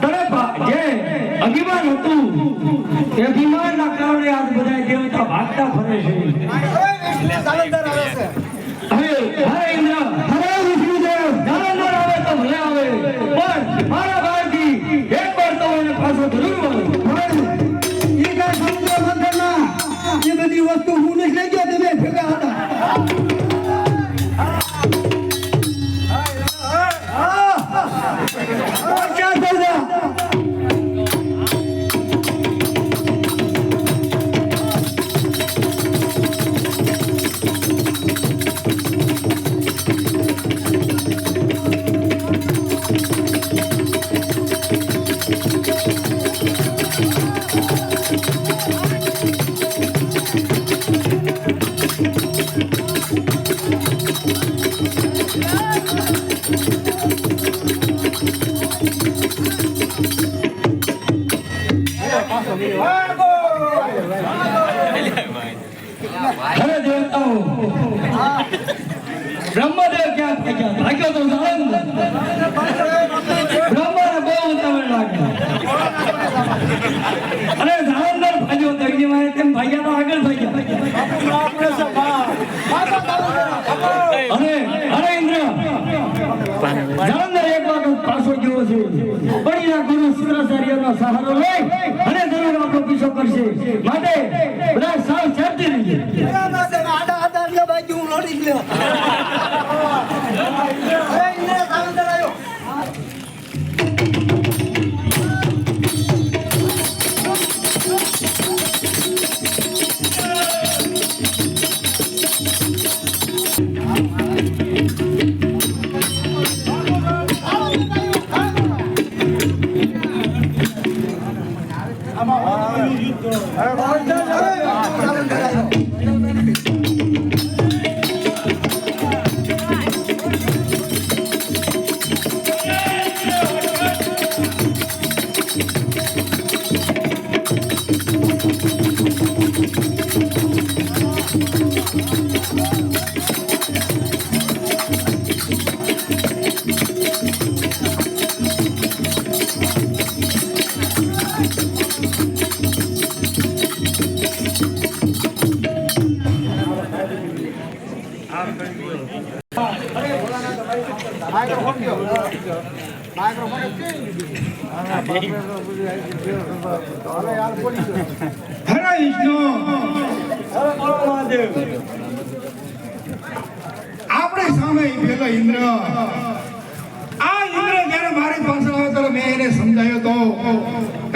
તને ભા- જે અભિમાન હતું એ અભિમાનના કારણે આજ બધા દેવતા ભાગતા ફરે છે.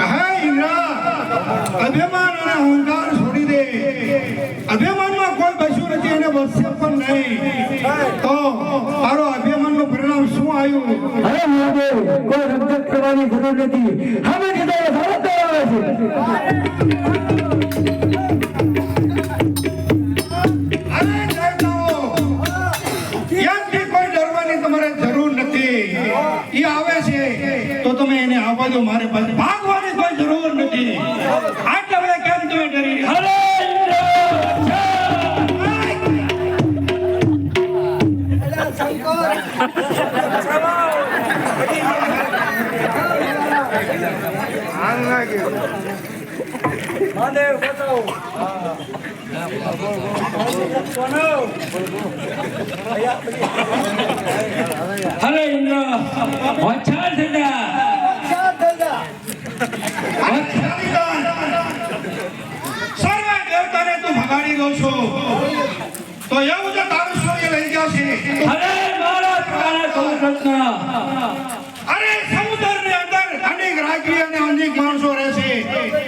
અને અભિમાનમાં કોઈ કશું નથી એને વધશે પણ નહીં. તો તારો અભિમાનનું પરિણામ શું આવ્યું? અરે મહાદેવ કોઈ કરવાની જરૂર નથી. હવે કીધો આવે છે. ઇન્દ્ર સર્વે દેવતાને તું ભગાડી દો છો. તો એવું જો તારું સૂર્ય લઈ ગયા છે. અરે મારા સૌરત્ન અરે સમુદ્રની અંદર અનેક રાજ્ય અને અનેક માણસો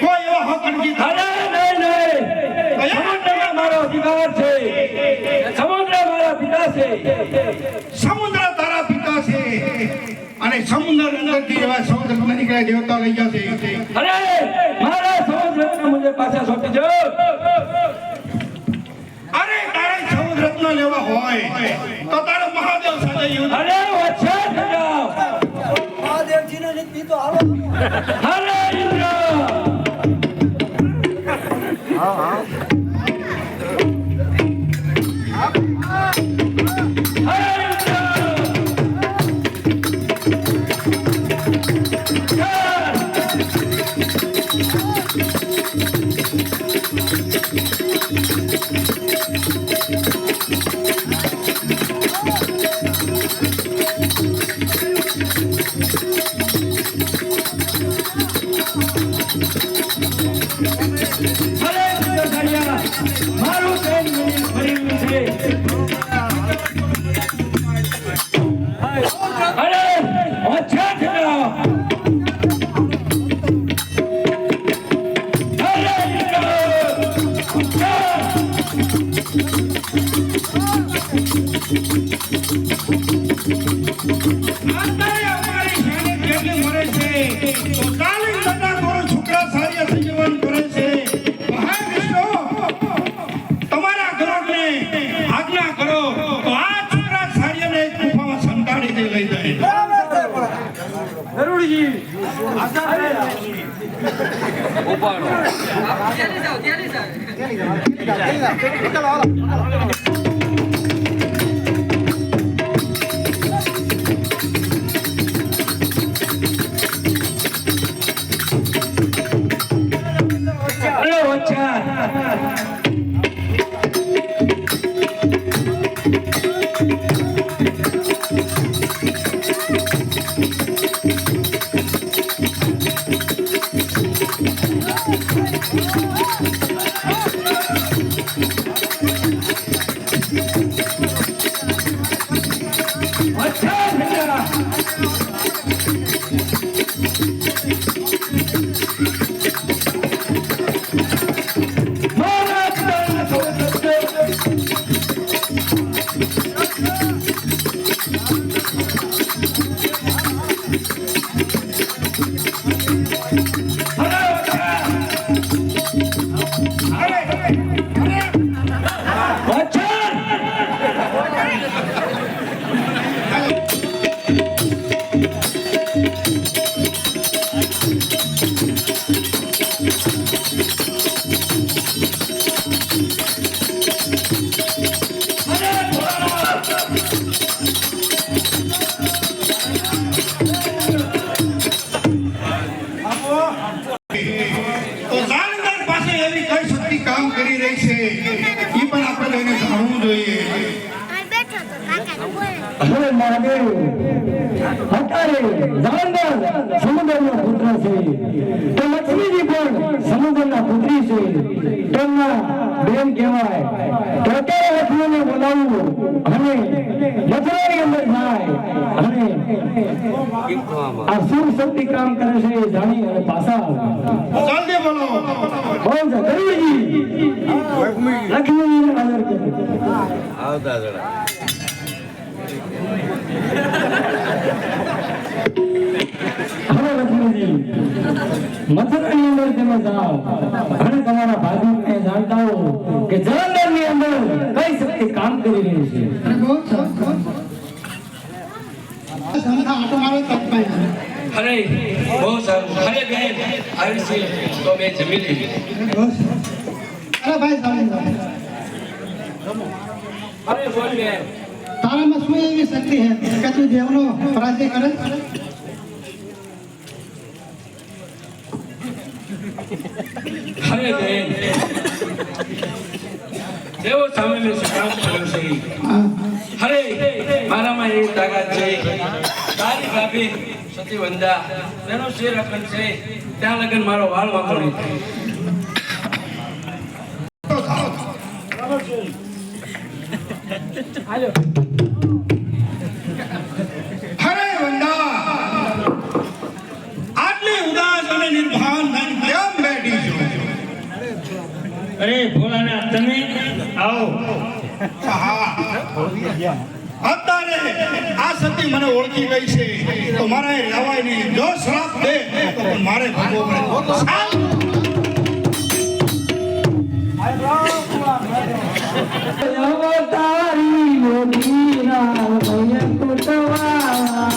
કોઈ એવો હક નથી. અરે નહીં નહીં સમુદ્ર મારો અધિકાર છે. સમુદ્ર મારા પિતા છે. સમુદ્ર તારા પિતા છે. અને સમુદ્ર અંદરથી એવા સમુદ્ર નીકળ્યા દેવતા લઈ જશે અરે મારા સમુદ્રને મને પાછા સોંપી દો. અરે તારે સમુદ્ર રત્ન લેવા હોય તો તારો મહાદેવ સાથે યુદ્ધ અરે વચ્ચે મહાદેવજી મહાદેવજીને નીતિ તો આવો. અરે ઇન્દ્ર Hare અરે હવે મહાદેવ અત્યારે જાલંધર સમુદ્રનો પુત્ર છે. તો લક્ષ્મીજી પણ સમુદ્રના પુત્રી છે. તેમના બેન કહેવાય તો અત્યારે લક્ષ્મીને બોલાવવું અને મથુરાની અંદર જાય અને આ શું શક્તિ કામ કરે છે એ જાણી અને પાછા આવે. જલ્દી બોલો. બોલ છે ગરુડજી. લક્ષ્મીજીને કરે. આવતા જરા હવે અંદર તમે જાઓ અને તમારા ભાભીને જાણતા હો કે જલંધરની અંદર કઈ શક્તિ કામ કરી રહી છે અરે બહુ સારું. અરે બેન આવી છે. તો મેં જમી લીધી. અરે ભાઈ અરે બોલ બેન. તારામાં શું એવી શક્તિ છે? કે તું દેવનો પરાજય કરે? અરે બેન. દેવો સામે મેં કામ કર્યું છે. અરે મારામાં એ તાકાત છે. તારી ભાભી સતી વંદા તેનો શેર અખંડ છે. ત્યાં લગન મારો વાળ વાંકો નહીં થાય વંદા આટલી ઉદાસ અને નિર્ભાન થઈને કેમ બેઠી છો અરે ભોળાના તમે આવો અત્યારે આ સતી મને ઓળખી ગઈ છે તો મારે રહેવાય નહીં જો શ્રાપ દે તો પણ મારે ભોગવવો પડે ચાલ. અવતારી યોગીના વૈકુંઠવાળા.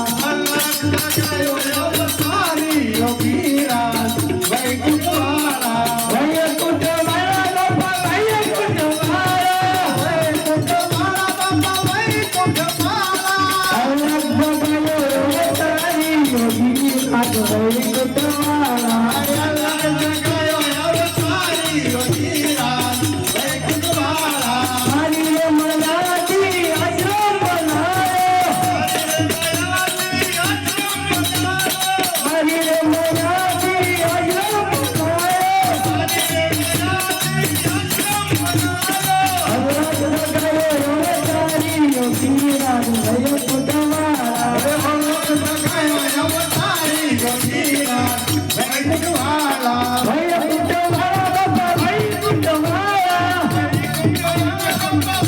Samba.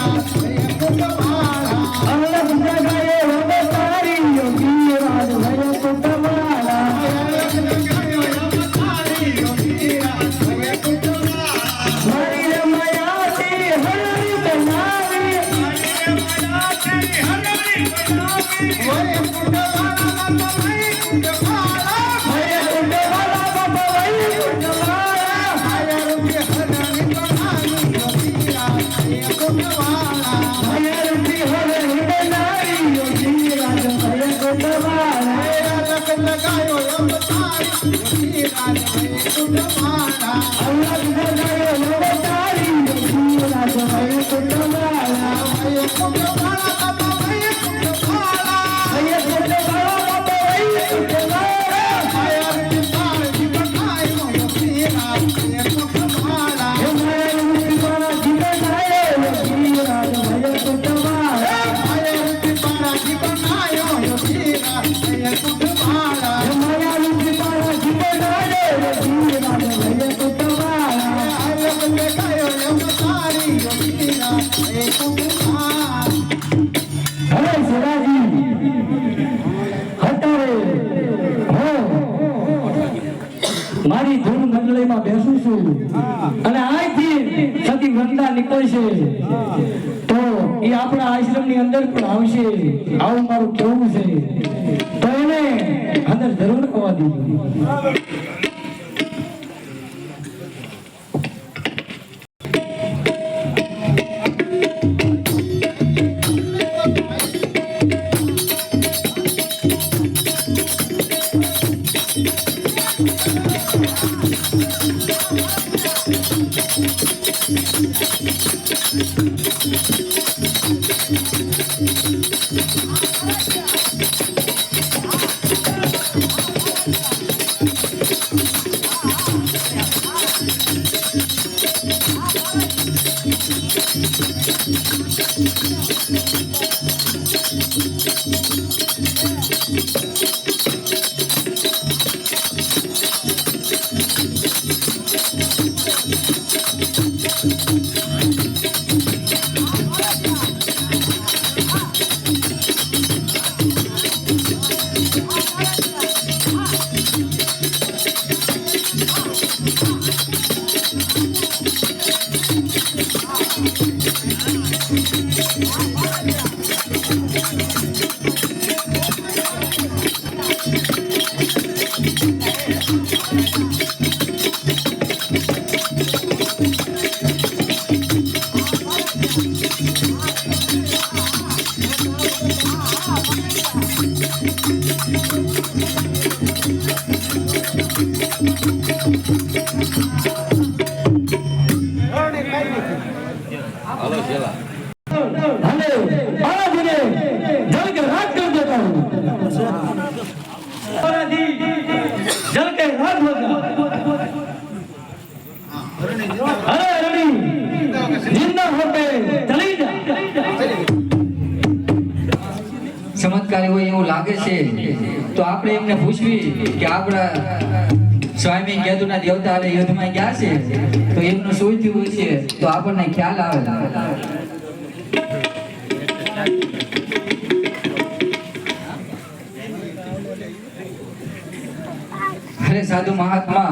Thank you. Thank you. સતી નીકળશે તો એ આપણા આશ્રમની અંદર પણ આવશે. આવું મારું કેવું છે. તો એને અંદર જરૂર કહેવા દીધું. 何? પૂછવી કે આપણા સ્વામી કેતુના દેવતા હારે યુદ્ધમાં ગયા છે, તો એમનું શું થયું છે તો આપણને ખ્યાલ આવે. અરે સાધુ મહાત્મા,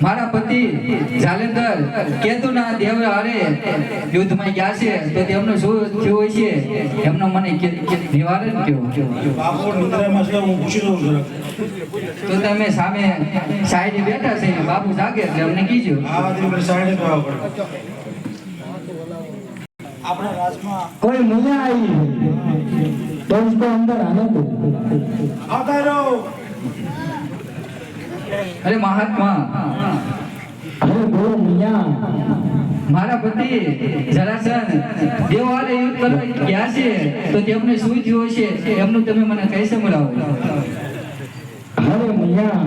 મારા ગાંધી જાલંધર કેતુના દેવ હારે યુદ્ધમાં ગયા છે તો તેમનું શું થયું છે? એમનો મને નિવારણ કેવો તો તમે સામે સાઈડ બેઠા છે બાપુ જાગે એટલે અમને કીજો. કોઈ મજા આવી તો ઉસકો અંદર આનંદ આવતા રહો. અરે મહાત્મા મારા પતિ જરાસન દેવાલે યુદ્ધ કરવા ગયા છે તો તેમને શું થયું હશે એમનું તમે મને કહી સંભળાવો અરે મિયા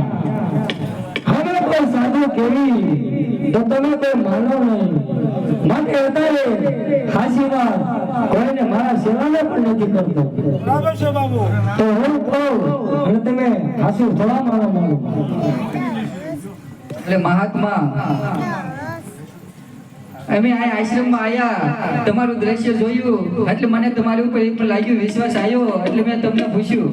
હવે કોઈ સાધુ કેવી? તો તમે કોઈ માનો નહીં. માટે અત્યારે હાસી વાત કોઈને મારા સેવાને પણ નથી કરતો. બરાબર છે બાબુ. તો હું કહું અને તમે ખાસી થોડા મારા માનો એટલે મહાત્મા. અમે આ આશ્રમમાં આવ્યા તમારું દ્રશ્ય જોયું. એટલે મને તમારી ઉપર એક લાગ્યું વિશ્વાસ આવ્યો. એટલે મેં તમને પૂછ્યું.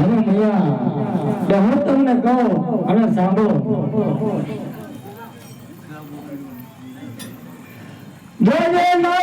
હવે મૈયા હું તમને કહું અને સાંભળો. જય જય ના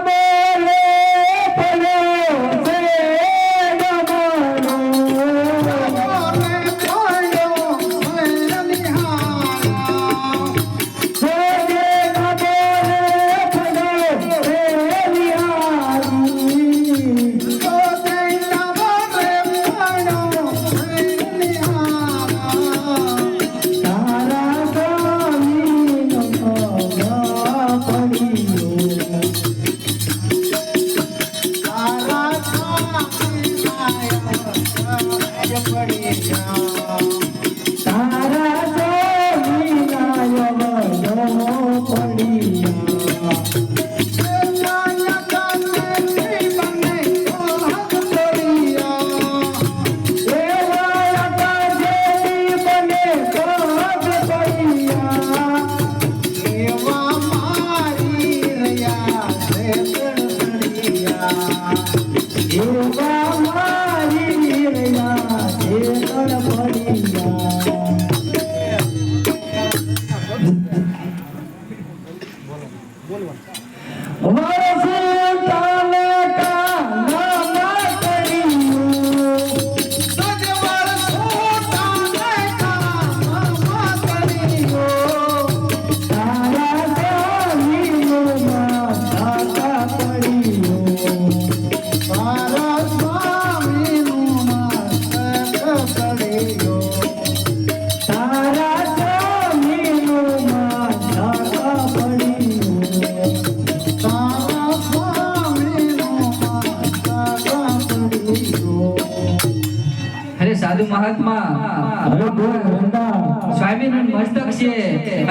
મસ્તક છે.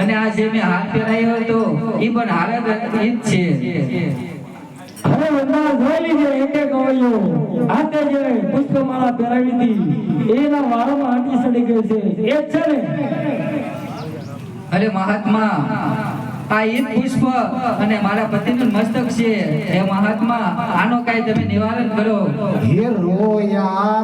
અને આ જે મેં હાથ પહેરાયો હતો એ પણ હારત ઈ જ છે. હવે બધા જોઈ લીધે એક એક કવાયો હાથે જે પુષ્પમાળા પહેરાવી હતી એના વાળમાં આંટી સડી ગઈ છે. એ જ છે ને. અરે મહાત્મા આ ઈદ પુષ્પ અને મારા પતિનું મસ્તક છે. હે મહાત્મા આનો કાંઈ તમે નિવારણ કરો. હે રોયા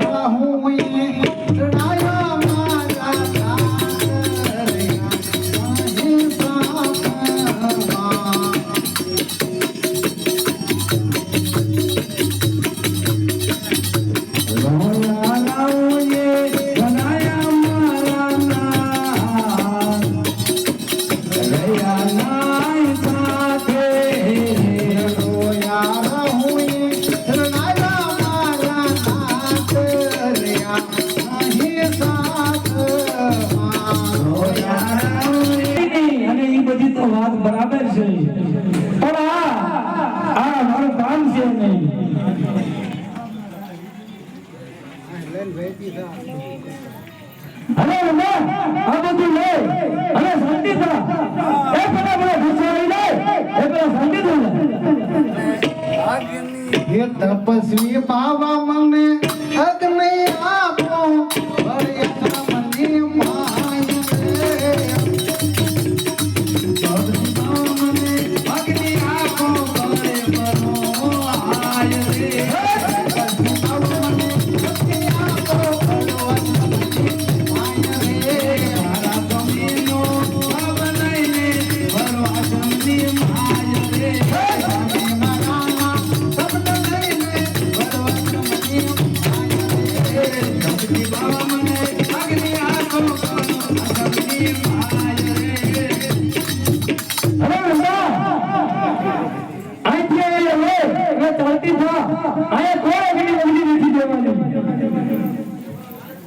તપસ્વી બાબા મને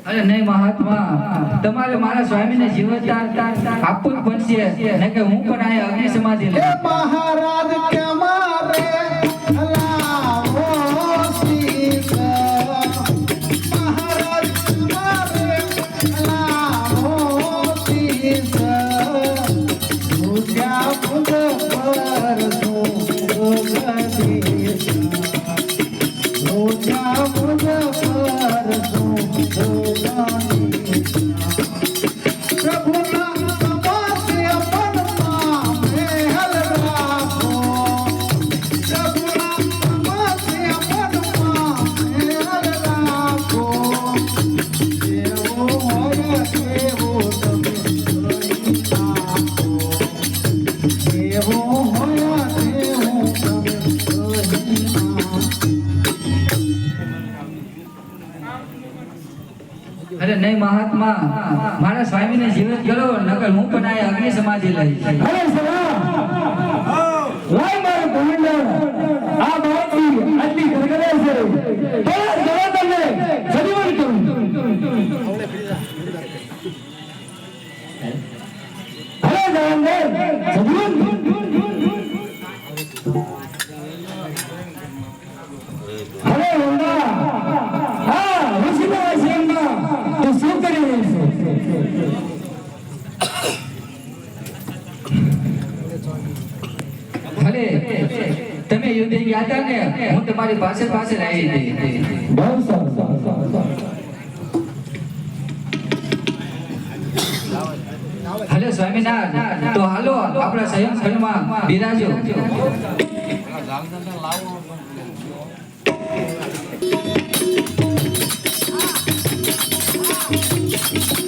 અરે નહીં મહાત્મા, તમારે મારા સ્વામીને જીવનદાન આપવું જ પડશે. નહીં હું પણ અહીંયા અગ્નિ સમાધિ મહારાજ તમારી પાસે પાસે આવી હતી બહુ સરસ ભલે સ્વામિનારાયણ તો હાલો આપણા સંયમ ખંડમાં બિરાજો. આ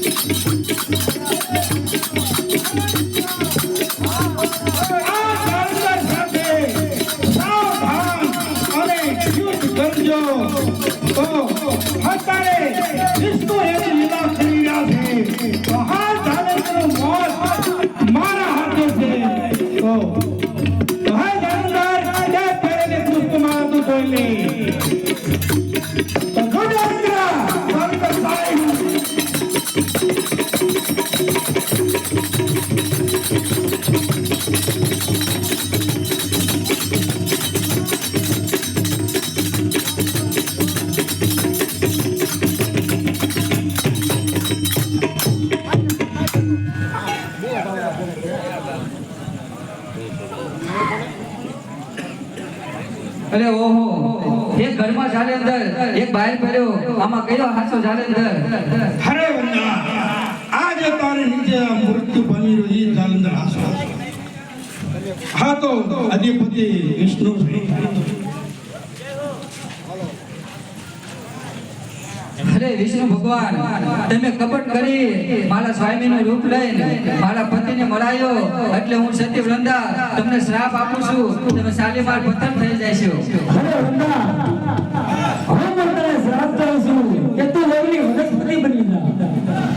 અરે ઓહો, એક ઘરમાં ચાલે અંદર, એક બહાર પડ્યો, આમાં કયો હાસો ચાલે અંદર? અરે વંદના આજે તારે નીચે મૃત્યુ બની રહી એ જાલંધર આસો હા તો, અધિપતિ વિષ્ણુ. અરે વિષ્ણુ ભગવાન, તમે કપટ કરી મારા સ્વામીનું રૂપ લઈને મારા પતિને મળાયો. એટલે હું સતી વૃંદા તમને શ્રાપ આપું છું. તમે શાલીમાર પતન થઈ જશો. હું તને શ્રાપ કરું છું કે તું વહુની વનસ્પતિ બની જા.